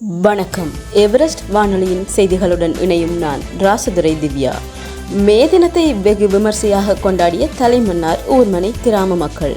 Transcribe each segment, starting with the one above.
வணக்கம். எவரெஸ்ட் வானொலியின் செய்திகளுடன் இணையும் நான் ராசதுரை திவ்யா. மே தினத்தை வெகு விமர்சையாக கொண்டாடிய தலைமன்னார் ஊர்மனை கிராம மக்கள்.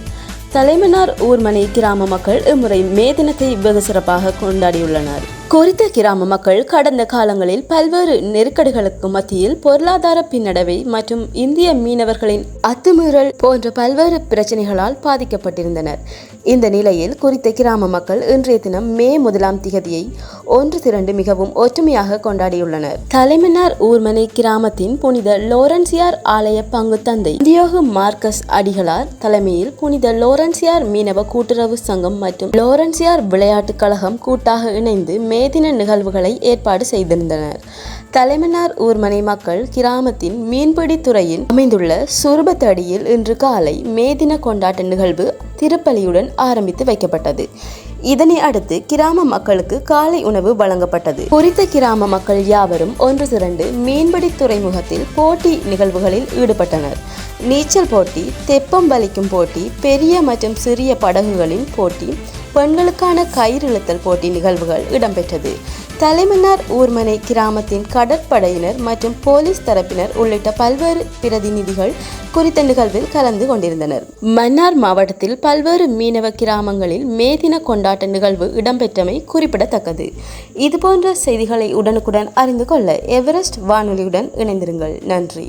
தலைமன்னார் ஊர்மனை கிராம மக்கள் இம்முறை மே தினத்தை வெகு சிறப்பாக கொண்டாடியுள்ளனர். குறித்த கிராம மக்கள் கடந்த காலங்களில் பல்வேறு நெருக்கடிகளுக்கு மத்தியில் பொருளாதார பின்னடைவை மற்றும் இந்திய மீனவர்களின் அத்துமீறல் போன்ற பல்வேறு பிரச்சனைகளால் பாதிக்கப்பட்டிருந்தனர். இந்த நிலையில் குறித்த கிராம மக்கள் இன்றைய தினம் மே முதலாம் திகதியை ஒன்று திரண்டு மிகவும் ஒற்றுமையாக கொண்டாடியுள்ளனர். தலைமன்னார் ஊர்மனை கிராமத்தின் புனித லோரன்சியார் ஆலய பங்கு தந்தை தியோகு மார்க்கஸ் அடிகளார் தலைமையில் புனித லோரன்சியார் மீனவ கூட்டுறவு சங்கம் மற்றும் லோரன்சியார் விளையாட்டுக் கழகம் கூட்டாக இணைந்து மேதின நிகழ்வுகளை ஏற்பாடு செய்திருந்தனர். தலைமன்னார் ஊர்மனை மக்கள் கிராமத்தின் மீன்பிடி துறையில் அமைந்துள்ள சுரபத்தடியில் இன்று காலை மேதின கொண்டாட்ட நிகழ்வு திருப்பலியுடன் ஆரம்பித்து வைக்கப்பட்டது. இதனை அடுத்து கிராம மக்களுக்கு காலை உணவு வழங்கப்பட்டது. குறித்த கிராம மக்கள் யாவரும் ஒன்று திரண்டு மீன்பிடி துறைமுகத்தில் போட்டி நிகழ்வுகளில் ஈடுபட்டனர். நீச்சல் போட்டி தெப்பம் வலிக்கும் போட்டி பெரிய மற்றும் சிறிய படகுகளின் போட்டி பெண்களுக்கான கயிறிழுத்தல் போட்டி நிகழ்வுகள் இடம்பெற்றது. தலைமன்னார் ஊர்மனை கிராமத்தின் கடற்படையினர் மற்றும் போலீஸ் தரப்பினர் உள்ளிட்ட பல்வேறு பிரதிநிதிகள் குறித்த நிகழ்வில் கலந்து கொண்டிருந்தனர். மன்னார் மாவட்டத்தில் பல்வேறு மீனவ கிராமங்களில் மே தின கொண்டாட்ட நிகழ்வு இடம்பெற்றமை குறிப்பிடத்தக்கது. இதுபோன்ற செய்திகளை உடனுக்குடன் அறிந்து கொள்ள எவரெஸ்ட் வானொலியுடன் இணைந்திருங்கள். நன்றி.